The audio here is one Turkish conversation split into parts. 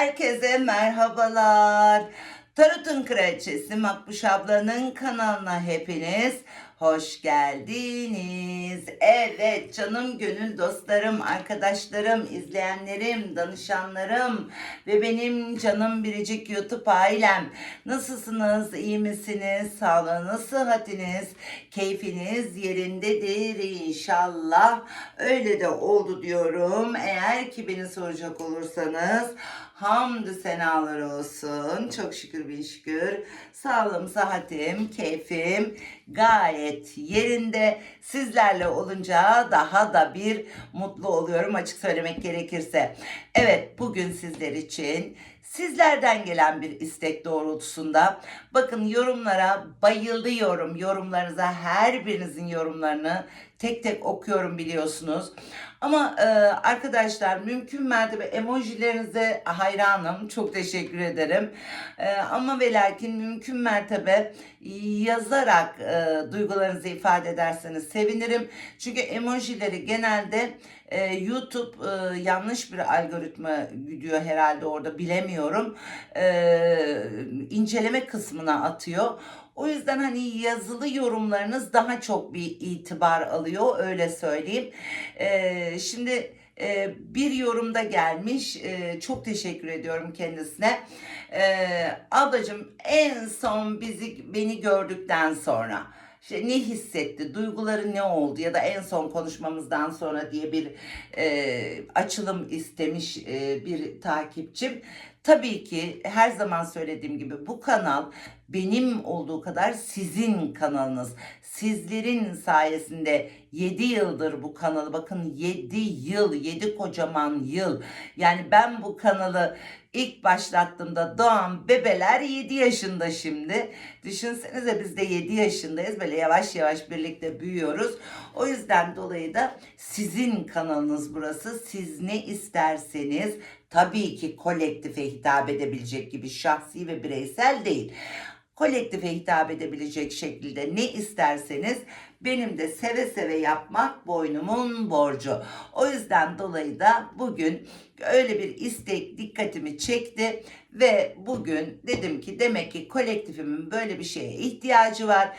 Herkese merhabalar. Tarot'un kraliçesi Makbuş ablanın kanalına hepiniz hoş geldiniz. Evet canım gönül dostlarım, arkadaşlarım, izleyenlerim, danışanlarım ve benim canım biricik YouTube ailem. Nasılsınız? iyi misiniz? Sağlığınız, sıhhatiniz, keyfiniz yerindedir inşallah. Öyle de oldu diyorum. Eğer ki beni soracak olursanız Hamdü senalar olsun. Çok şükür bin şükür. Sağlığım, sıhhatim, keyfim gayet yerinde. Sizlerle olunca daha da bir mutlu oluyorum açık söylemek gerekirse. Evet bugün sizler için sizlerden gelen bir istek doğrultusunda bakın yorumlara bayılıyorum. Yorumlarınıza her birinizin yorumlarını tek tek okuyorum biliyorsunuz. Ama e, arkadaşlar mümkün mertebe emojilerinize hayranım. Çok teşekkür ederim. E, ama ve lakin mümkün mertebe yazarak e, duygularınızı ifade ederseniz sevinirim. Çünkü emojileri genelde e, YouTube e, yanlış bir algoritma gidiyor herhalde orada bilemiyorum. E, inceleme kısmına atıyor. O yüzden hani yazılı yorumlarınız daha çok bir itibar alıyor öyle söyleyeyim. Ee, şimdi e, bir yorumda gelmiş e, çok teşekkür ediyorum kendisine. Ee, ablacığım en son bizi beni gördükten sonra işte ne hissetti, duyguları ne oldu ya da en son konuşmamızdan sonra diye bir e, açılım istemiş e, bir takipçim. Tabii ki her zaman söylediğim gibi bu kanal benim olduğu kadar sizin kanalınız. Sizlerin sayesinde 7 yıldır bu kanalı bakın 7 yıl 7 kocaman yıl yani ben bu kanalı ilk başlattığımda doğan bebeler 7 yaşında şimdi. Düşünsenize biz de 7 yaşındayız böyle yavaş yavaş birlikte büyüyoruz. O yüzden dolayı da sizin kanalınız burası. Siz ne isterseniz tabii ki kolektife hitap edebilecek gibi şahsi ve bireysel değil kolektife hitap edebilecek şekilde ne isterseniz benim de seve seve yapmak boynumun borcu. O yüzden dolayı da bugün öyle bir istek dikkatimi çekti ve bugün dedim ki demek ki kolektifimin böyle bir şeye ihtiyacı var.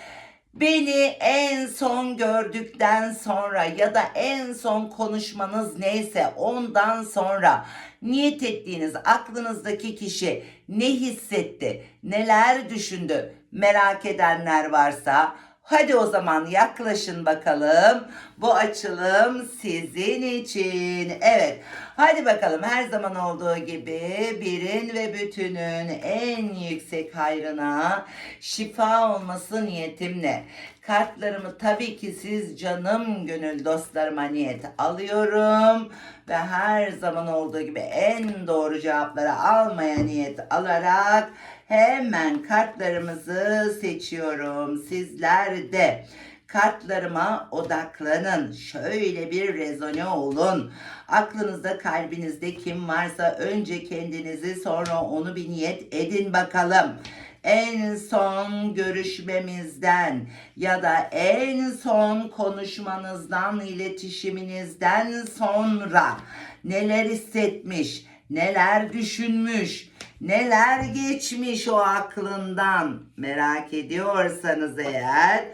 Beni en son gördükten sonra ya da en son konuşmanız neyse ondan sonra niyet ettiğiniz aklınızdaki kişi ne hissetti, neler düşündü merak edenler varsa hadi o zaman yaklaşın bakalım. Bu açılım sizin için. Evet. Hadi bakalım her zaman olduğu gibi birin ve bütünün en yüksek hayrına şifa olması niyetimle kartlarımı tabii ki siz canım gönül dostlarıma niyet alıyorum ve her zaman olduğu gibi en doğru cevapları almaya niyet alarak hemen kartlarımızı seçiyorum. Sizler de kartlarıma odaklanın. Şöyle bir rezone olun. Aklınızda kalbinizde kim varsa önce kendinizi sonra onu bir niyet edin bakalım en son görüşmemizden ya da en son konuşmanızdan, iletişiminizden sonra neler hissetmiş, neler düşünmüş, neler geçmiş o aklından merak ediyorsanız eğer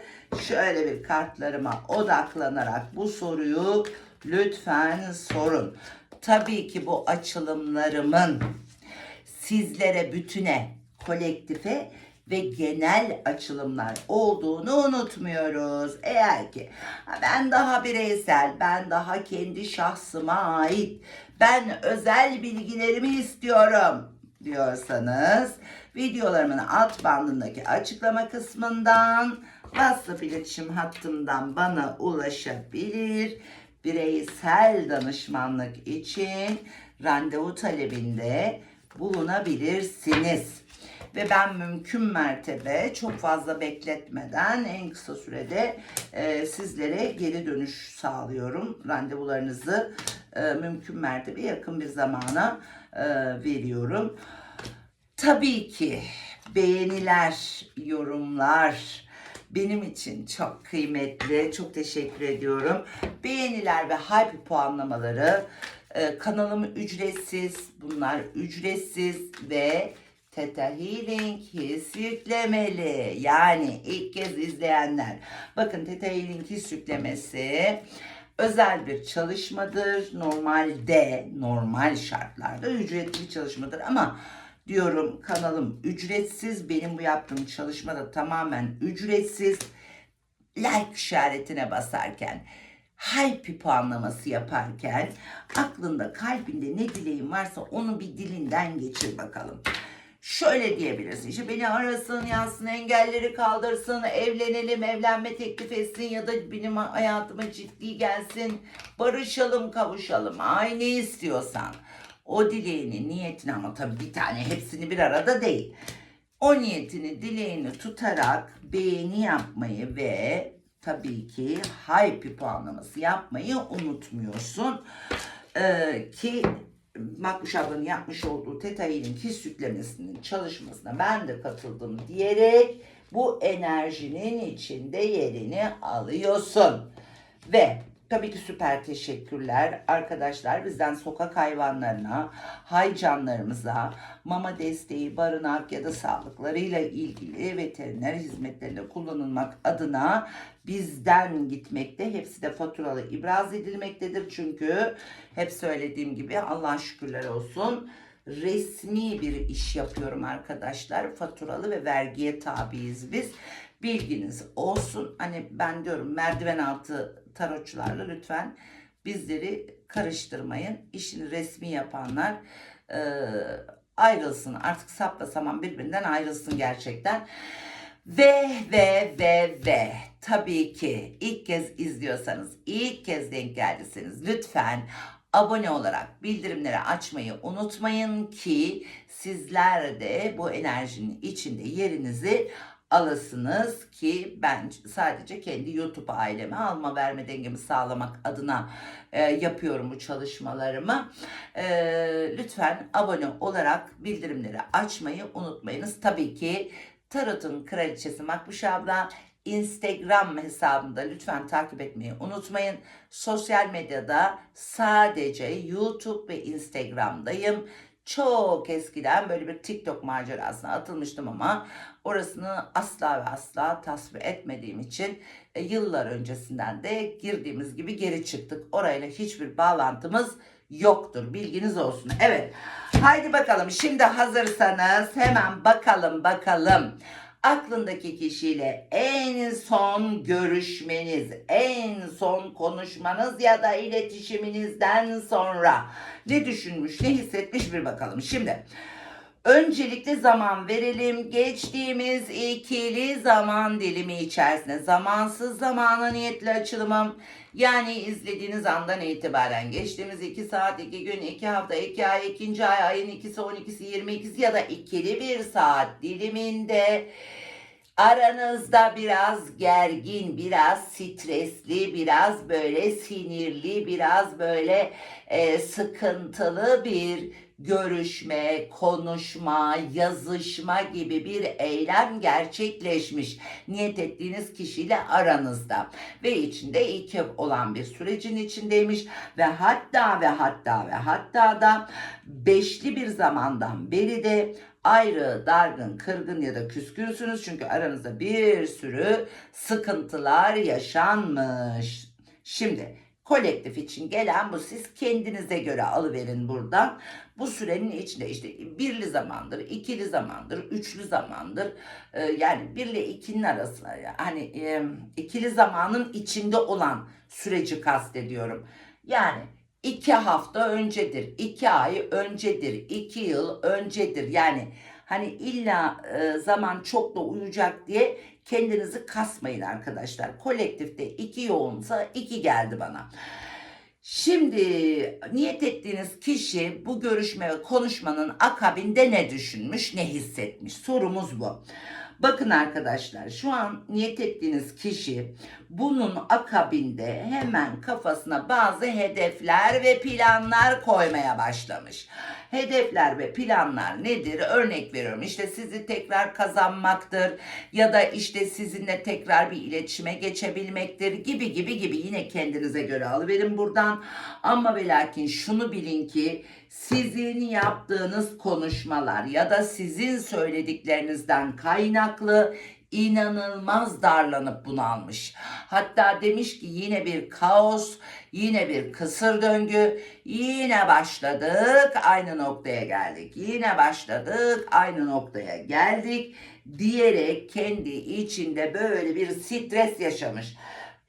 şöyle bir kartlarıma odaklanarak bu soruyu lütfen sorun. Tabii ki bu açılımlarımın sizlere bütüne kolektife ve genel açılımlar olduğunu unutmuyoruz. Eğer ki ben daha bireysel, ben daha kendi şahsıma ait, ben özel bilgilerimi istiyorum diyorsanız videolarımın alt bandındaki açıklama kısmından WhatsApp iletişim hattımdan bana ulaşabilir. Bireysel danışmanlık için randevu talebinde bulunabilirsiniz. Ve ben mümkün mertebe çok fazla bekletmeden en kısa sürede e, sizlere geri dönüş sağlıyorum. Randevularınızı e, mümkün mertebe yakın bir zamana e, veriyorum. Tabii ki beğeniler, yorumlar benim için çok kıymetli. Çok teşekkür ediyorum. Beğeniler ve hype puanlamaları Ee, kanalım ücretsiz. Bunlar ücretsiz ve Theta Healing his yüklemeli. Yani ilk kez izleyenler. Bakın Theta Healing his yüklemesi özel bir çalışmadır. Normalde, normal şartlarda ücretli bir çalışmadır ama diyorum kanalım ücretsiz. Benim bu yaptığım çalışma da tamamen ücretsiz. Like işaretine basarken, hype puanlaması yaparken aklında kalbinde ne dileğin varsa onu bir dilinden geçir bakalım. Şöyle diyebilirsin işte beni arasın yazsın engelleri kaldırsın evlenelim evlenme teklif etsin ya da benim hayatıma ciddi gelsin barışalım kavuşalım. Ay ne istiyorsan. O dileğini niyetini ama tabii bir tane hepsini bir arada değil. O niyetini dileğini tutarak beğeni yapmayı ve tabii ki hype puanlaması yapmayı unutmuyorsun. Ee, ki Makbuş ablanın yapmış olduğu Theta Healing his yüklemesinin çalışmasına ben de katıldım diyerek bu enerjinin içinde yerini alıyorsun. Ve tabii ki süper teşekkürler arkadaşlar bizden sokak hayvanlarına, hay canlarımıza, mama desteği, barınak ya da sağlıklarıyla ilgili veteriner hizmetlerinde kullanılmak adına bizden gitmekte. Hepsi de faturalı ibraz edilmektedir. Çünkü hep söylediğim gibi Allah şükürler olsun resmi bir iş yapıyorum arkadaşlar. Faturalı ve vergiye tabiiz biz. Bilginiz olsun. Hani ben diyorum merdiven altı tarotçularla lütfen bizleri karıştırmayın. İşini resmi yapanlar e, ayrılsın. Artık sapla saman birbirinden ayrılsın gerçekten. Ve ve ve ve tabii ki ilk kez izliyorsanız, ilk kez denk geldiyseniz lütfen abone olarak bildirimleri açmayı unutmayın ki sizler de bu enerjinin içinde yerinizi alasınız ki ben sadece kendi YouTube aileme alma verme dengemi sağlamak adına e, yapıyorum bu çalışmalarımı. E, lütfen abone olarak bildirimleri açmayı unutmayınız. Tabii ki Tarot'un kraliçesi Makbuş abla Instagram hesabında lütfen takip etmeyi unutmayın. Sosyal medyada sadece YouTube ve Instagram'dayım. Çok eskiden böyle bir TikTok macerasına atılmıştım ama orasını asla ve asla tasvip etmediğim için e, yıllar öncesinden de girdiğimiz gibi geri çıktık. Orayla hiçbir bağlantımız yoktur. Bilginiz olsun. Evet. Haydi bakalım. Şimdi hazırsanız hemen bakalım bakalım. Aklındaki kişiyle en son görüşmeniz, en son konuşmanız ya da iletişiminizden sonra ne düşünmüş, ne hissetmiş bir bakalım. Şimdi Öncelikle zaman verelim. Geçtiğimiz ikili zaman dilimi içerisinde zamansız zamana niyetli açılımım. Yani izlediğiniz andan itibaren geçtiğimiz 2 saat, 2 gün, 2 hafta, 2 ay, 2. ay, ayın 2'si, 12'si, 22'si ya da ikili bir saat diliminde aranızda biraz gergin, biraz stresli, biraz böyle sinirli, biraz böyle e, sıkıntılı bir görüşme, konuşma, yazışma gibi bir eylem gerçekleşmiş. Niyet ettiğiniz kişiyle aranızda ve içinde iki olan bir sürecin içindeymiş ve hatta ve hatta ve hatta da beşli bir zamandan beri de ayrı, dargın, kırgın ya da küskünsünüz. Çünkü aranızda bir sürü sıkıntılar yaşanmış. Şimdi kolektif için gelen bu siz kendinize göre alıverin buradan. Bu sürenin içinde işte birli zamandır, ikili zamandır, üçlü zamandır. Ee, yani bir ile ikinin arasında hani e, ikili zamanın içinde olan süreci kastediyorum. Yani iki hafta öncedir, iki ay öncedir, iki yıl öncedir. Yani hani illa e, zaman çok da uyacak diye kendinizi kasmayın arkadaşlar. Kolektifte iki yoğunsa iki geldi bana. Şimdi niyet ettiğiniz kişi bu görüşme konuşmanın akabinde ne düşünmüş, ne hissetmiş? Sorumuz bu. Bakın arkadaşlar şu an niyet ettiğiniz kişi bunun akabinde hemen kafasına bazı hedefler ve planlar koymaya başlamış. Hedefler ve planlar nedir? Örnek veriyorum işte sizi tekrar kazanmaktır ya da işte sizinle tekrar bir iletişime geçebilmektir gibi gibi gibi yine kendinize göre alıverin buradan. Ama ve lakin şunu bilin ki sizin yaptığınız konuşmalar ya da sizin söylediklerinizden kaynaklı inanılmaz darlanıp bunalmış. Hatta demiş ki yine bir kaos, yine bir kısır döngü, yine başladık, aynı noktaya geldik. Yine başladık, aynı noktaya geldik diyerek kendi içinde böyle bir stres yaşamış.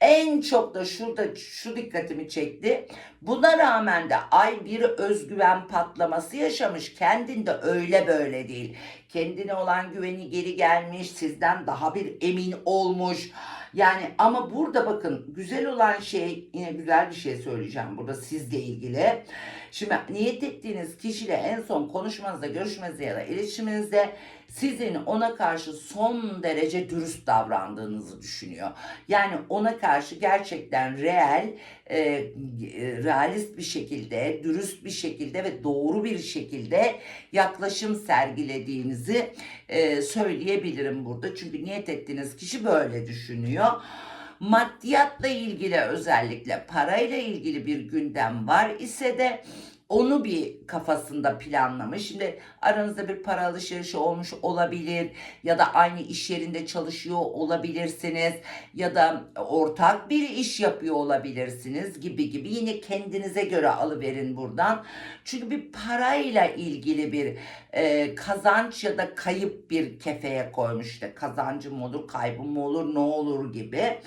En çok da şurada şu dikkatimi çekti. Buna rağmen de ay bir özgüven patlaması yaşamış. Kendinde öyle böyle değil. Kendine olan güveni geri gelmiş. Sizden daha bir emin olmuş. Yani ama burada bakın güzel olan şey yine güzel bir şey söyleyeceğim burada sizle ilgili. Şimdi niyet ettiğiniz kişiyle en son konuşmanızda, görüşmenizde ya da iletişiminizde sizin ona karşı son derece dürüst davrandığınızı düşünüyor. Yani ona karşı gerçekten reel, e, e, realist bir şekilde, dürüst bir şekilde ve doğru bir şekilde yaklaşım sergilediğinizi e, söyleyebilirim burada. Çünkü niyet ettiğiniz kişi böyle düşünüyor. Maddiyatla ilgili özellikle parayla ilgili bir gündem var ise de onu bir kafasında planlamış. Şimdi aranızda bir para alışverişi olmuş olabilir ya da aynı iş yerinde çalışıyor olabilirsiniz ya da ortak bir iş yapıyor olabilirsiniz gibi gibi yine kendinize göre alıverin buradan. Çünkü bir parayla ilgili bir e, kazanç ya da kayıp bir kefeye koymuş işte kazancım olur kaybım olur ne olur gibi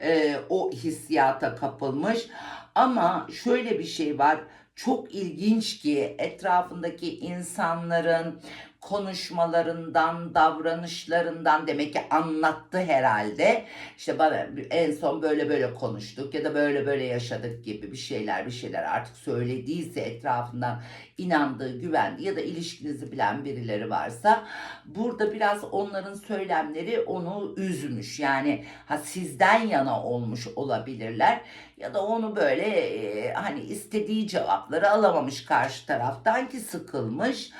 e, o hissiyata kapılmış. Ama şöyle bir şey var çok ilginç ki etrafındaki insanların konuşmalarından, davranışlarından demek ki anlattı herhalde. İşte bana en son böyle böyle konuştuk ya da böyle böyle yaşadık gibi bir şeyler bir şeyler artık söylediyse etrafından inandığı, güvendiği ya da ilişkinizi bilen birileri varsa burada biraz onların söylemleri onu üzmüş. Yani ha sizden yana olmuş olabilirler ya da onu böyle e, hani istediği cevapları alamamış karşı taraftan ki sıkılmış.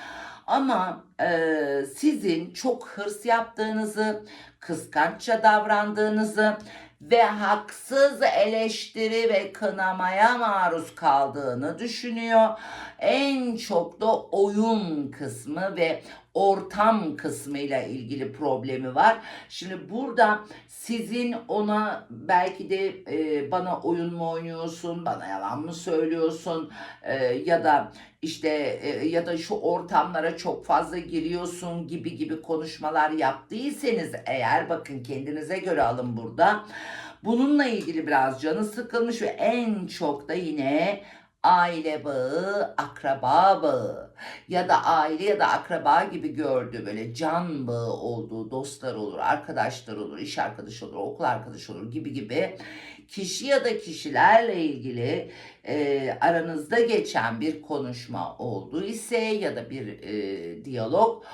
Ama e, sizin çok hırs yaptığınızı, kıskançça davrandığınızı ve haksız eleştiri ve kınamaya maruz kaldığını düşünüyor. En çok da oyun kısmı ve ortam kısmıyla ilgili problemi var. Şimdi burada sizin ona belki de e, bana oyun mu oynuyorsun, bana yalan mı söylüyorsun e, ya da işte e, ya da şu ortamlara çok fazla giriyorsun gibi gibi konuşmalar yaptıysanız eğer bakın kendinize göre alın burada. Bununla ilgili biraz canı sıkılmış ve en çok da yine aile bağı, akraba bağı ya da aile ya da akraba gibi gördüğü böyle can bağı olduğu dostlar olur, arkadaşlar olur, iş arkadaşı olur, okul arkadaşı olur gibi gibi kişi ya da kişilerle ilgili e, aranızda geçen bir konuşma oldu ise ya da bir e, diyalog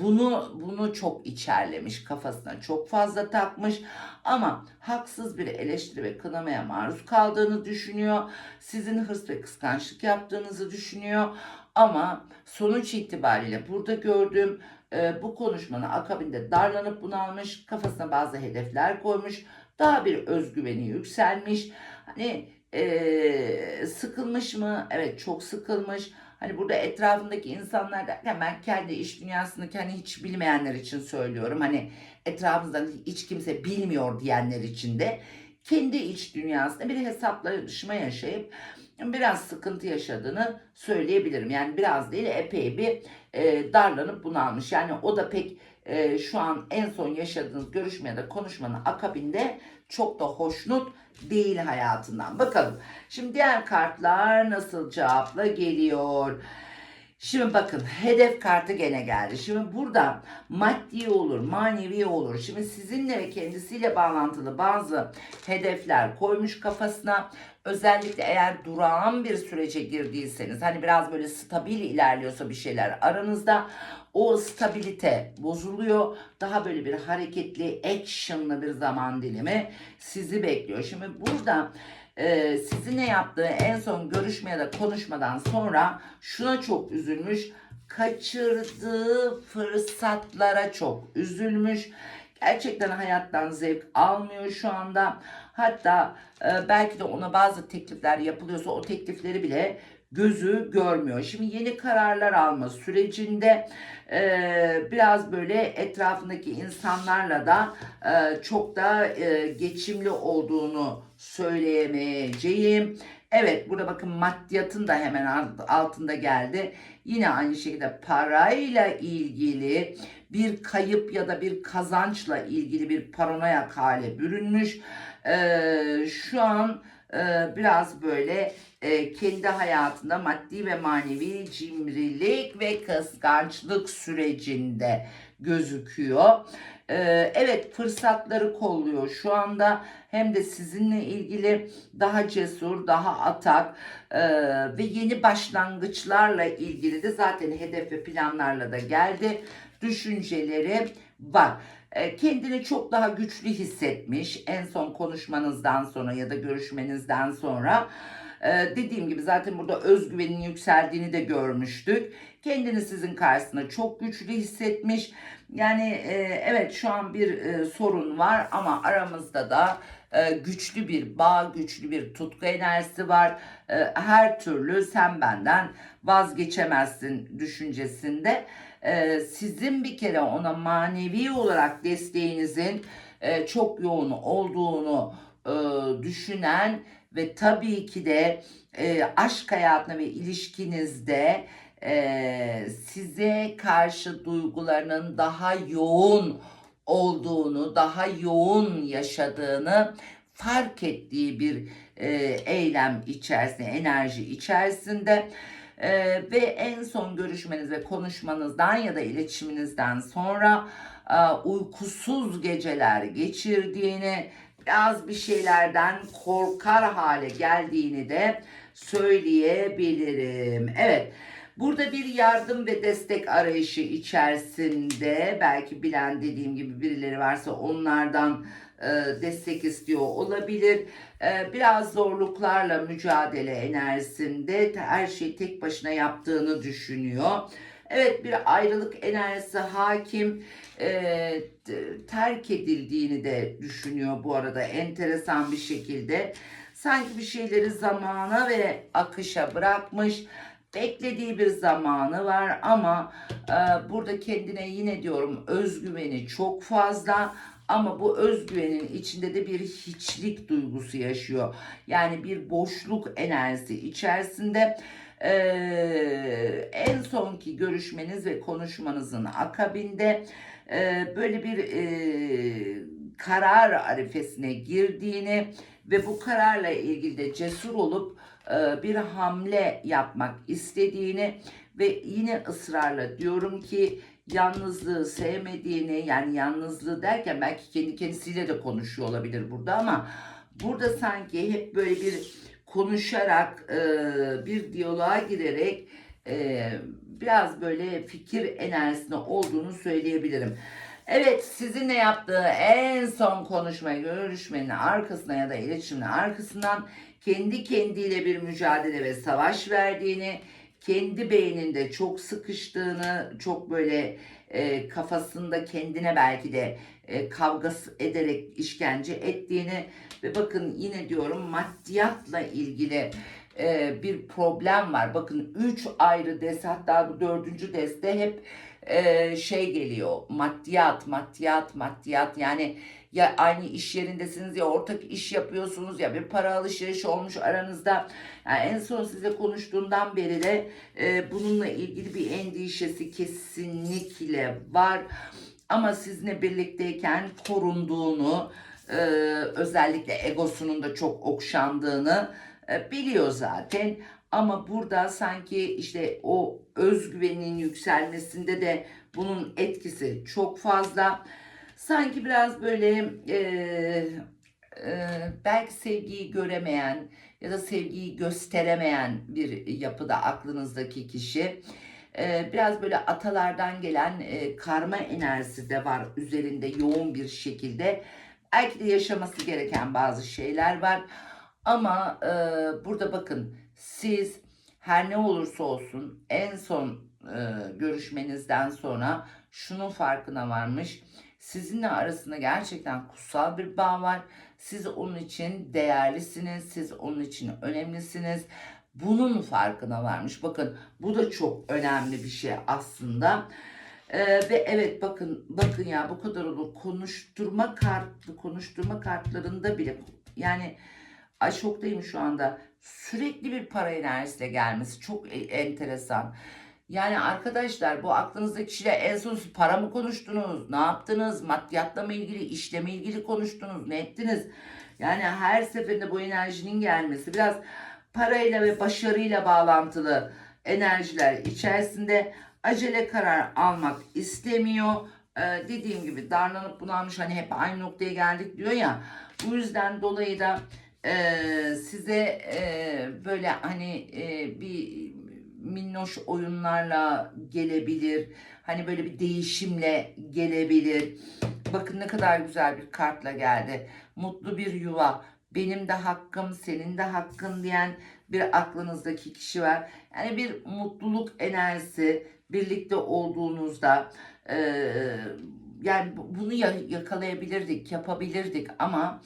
bunu bunu çok içerlemiş kafasına çok fazla takmış ama haksız bir eleştiri ve kınamaya maruz kaldığını düşünüyor. Sizin hırs ve kıskançlık yaptığınızı düşünüyor. Ama sonuç itibariyle burada gördüğüm e, bu konuşmanın akabinde darlanıp bunalmış, kafasına bazı hedefler koymuş, daha bir özgüveni yükselmiş. Hani e, sıkılmış mı? Evet çok sıkılmış. Hani burada etrafındaki insanlar derken ben kendi iş dünyasını kendi hiç bilmeyenler için söylüyorum. Hani etrafımızdan hiç kimse bilmiyor diyenler için de kendi iç dünyasında bir hesaplaşma yaşayıp biraz sıkıntı yaşadığını söyleyebilirim. Yani biraz değil epey bir e, darlanıp bunalmış. Yani o da pek e, şu an en son yaşadığınız görüşme konuşmanın akabinde çok da hoşnut değil hayatından. Bakalım. Şimdi diğer kartlar nasıl cevapla geliyor? Şimdi bakın hedef kartı gene geldi. Şimdi burada maddi olur, manevi olur. Şimdi sizinle ve kendisiyle bağlantılı bazı hedefler koymuş kafasına. Özellikle eğer durağan bir sürece girdiyseniz hani biraz böyle stabil ilerliyorsa bir şeyler aranızda o stabilite bozuluyor. Daha böyle bir hareketli, actionlı bir zaman dilimi sizi bekliyor. Şimdi burada e, sizi ne yaptığı en son görüşme ya da konuşmadan sonra şuna çok üzülmüş. Kaçırdığı fırsatlara çok üzülmüş. Gerçekten hayattan zevk almıyor şu anda. Hatta e, belki de ona bazı teklifler yapılıyorsa o teklifleri bile gözü görmüyor. Şimdi yeni kararlar alma sürecinde e, biraz böyle etrafındaki insanlarla da e, çok da e, geçimli olduğunu söyleyemeyeceğim. Evet burada bakın maddiyatın da hemen alt- altında geldi. Yine aynı şekilde parayla ilgili bir kayıp ya da bir kazançla ilgili bir paranoyak hale bürünmüş. Ee, şu an e, biraz böyle e, kendi hayatında maddi ve manevi cimrilik ve kıskançlık sürecinde gözüküyor. Ee, evet fırsatları kolluyor şu anda hem de sizinle ilgili daha cesur, daha atak e, ve yeni başlangıçlarla ilgili de zaten hedef ve planlarla da geldi. Düşünceleri var. E, kendini çok daha güçlü hissetmiş en son konuşmanızdan sonra ya da görüşmenizden sonra. Ee, dediğim gibi zaten burada özgüvenin yükseldiğini de görmüştük. Kendini sizin karşısında çok güçlü hissetmiş. Yani e, evet şu an bir e, sorun var ama aramızda da e, güçlü bir bağ, güçlü bir tutku enerjisi var. E, her türlü sen benden vazgeçemezsin düşüncesinde. E, sizin bir kere ona manevi olarak desteğinizin e, çok yoğun olduğunu e, düşünen ve tabii ki de e, aşk hayatına ve ilişkinizde size karşı duygularının daha yoğun olduğunu, daha yoğun yaşadığını fark ettiği bir eylem içerisinde, enerji içerisinde e, ve en son görüşmeniz ve konuşmanızdan ya da iletişiminizden sonra e, uykusuz geceler geçirdiğini, biraz bir şeylerden korkar hale geldiğini de söyleyebilirim. Evet. Burada bir yardım ve destek arayışı içerisinde belki bilen dediğim gibi birileri varsa onlardan e, destek istiyor olabilir. E, biraz zorluklarla mücadele enerjisinde her şeyi tek başına yaptığını düşünüyor. Evet bir ayrılık enerjisi hakim e, terk edildiğini de düşünüyor bu arada enteresan bir şekilde. Sanki bir şeyleri zamana ve akışa bırakmış. Beklediği bir zamanı var ama e, burada kendine yine diyorum özgüveni çok fazla ama bu özgüvenin içinde de bir hiçlik duygusu yaşıyor. Yani bir boşluk enerjisi içerisinde e, en sonki görüşmeniz ve konuşmanızın akabinde e, böyle bir e, karar arifesine girdiğini ve bu kararla ilgili de cesur olup e, bir hamle yapmak istediğini ve yine ısrarla diyorum ki yalnızlığı sevmediğini yani yalnızlığı derken belki kendi kendisiyle de konuşuyor olabilir burada ama burada sanki hep böyle bir konuşarak e, bir diyaloğa girerek e, biraz böyle fikir enerjisinde olduğunu söyleyebilirim. Evet sizinle yaptığı en son konuşma görüşmenin arkasına ya da iletişimin arkasından kendi kendiyle bir mücadele ve savaş verdiğini, kendi beyninde çok sıkıştığını, çok böyle e, kafasında kendine belki de e, kavgası ederek işkence ettiğini ve bakın yine diyorum maddiyatla ilgili e, bir problem var. Bakın üç ayrı deste hatta bu dördüncü deste hep e, şey geliyor maddiyat maddiyat maddiyat yani ya aynı iş yerindesiniz ya ortak iş yapıyorsunuz ya bir para alışverişi olmuş aranızda. Yani en son size konuştuğumdan beri de e, bununla ilgili bir endişesi kesinlikle var. Ama sizinle birlikteyken korunduğunu e, özellikle egosunun da çok okşandığını e, biliyor zaten. Ama burada sanki işte o özgüvenin yükselmesinde de bunun etkisi çok fazla. Sanki biraz böyle e, e, belki sevgiyi göremeyen ya da sevgiyi gösteremeyen bir yapıda aklınızdaki kişi. E, biraz böyle atalardan gelen e, karma enerjisi de var üzerinde yoğun bir şekilde. Belki de yaşaması gereken bazı şeyler var. Ama e, burada bakın siz her ne olursa olsun en son e, görüşmenizden sonra şunun farkına varmış. Sizinle arasında gerçekten kutsal bir bağ var. Siz onun için değerlisiniz, siz onun için önemlisiniz. Bunun farkına varmış. Bakın bu da çok önemli bir şey aslında. Ee, ve evet bakın bakın ya bu kadar olur. Konuşturma kartı, konuşturma kartlarında bile yani ay şoktayım şu anda. Sürekli bir para enerjisiyle gelmesi çok e- enteresan. Yani arkadaşlar bu aklınızdaki kişiyle en son para mı konuştunuz? Ne yaptınız? Maddiyatla mı ilgili, işle mi ilgili konuştunuz? Ne ettiniz? Yani her seferinde bu enerjinin gelmesi biraz parayla ve başarıyla bağlantılı enerjiler içerisinde acele karar almak istemiyor. Ee, dediğim gibi darlanıp bunalmış hani hep aynı noktaya geldik diyor ya. Bu yüzden dolayı da e, size e, böyle hani e, bir minnoş oyunlarla gelebilir. Hani böyle bir değişimle gelebilir. Bakın ne kadar güzel bir kartla geldi. Mutlu bir yuva. Benim de hakkım, senin de hakkın diyen bir aklınızdaki kişi var. Yani bir mutluluk enerjisi birlikte olduğunuzda e, yani bu- bunu ya- yakalayabilirdik, yapabilirdik ama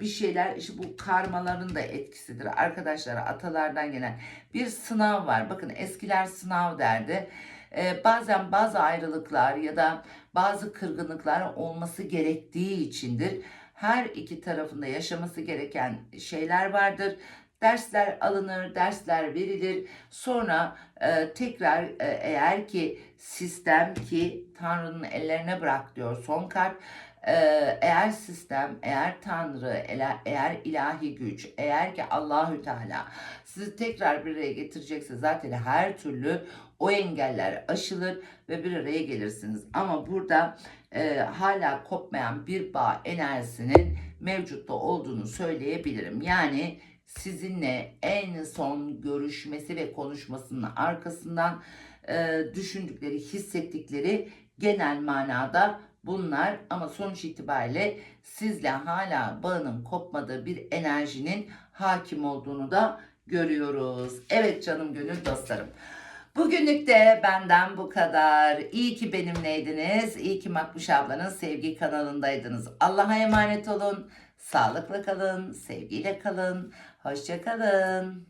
bir şeyler işte bu karmaların da etkisidir. Arkadaşlara atalardan gelen bir sınav var. Bakın eskiler sınav derdi. E, bazen bazı ayrılıklar ya da bazı kırgınlıklar olması gerektiği içindir. Her iki tarafında yaşaması gereken şeyler vardır. Dersler alınır, dersler verilir. Sonra e, tekrar e, eğer ki sistem ki Tanrı'nın ellerine bırak diyor son kart. E, eğer sistem, eğer Tanrı, eğer ilahi güç, eğer ki Allahü Teala sizi tekrar bir araya getirecekse zaten her türlü o engeller aşılır ve bir araya gelirsiniz. Ama burada e, hala kopmayan bir bağ enerjisinin mevcutta olduğunu söyleyebilirim. Yani sizinle en son görüşmesi ve konuşmasının arkasından e, düşündükleri, hissettikleri genel manada bunlar ama sonuç itibariyle sizle hala bağının kopmadığı bir enerjinin hakim olduğunu da görüyoruz. Evet canım gönül dostlarım. Bugünlük de benden bu kadar. İyi ki benimleydiniz. İyi ki Makbuş ablanın sevgi kanalındaydınız. Allah'a emanet olun. Sağlıkla kalın, sevgiyle kalın. Hoşça kalın.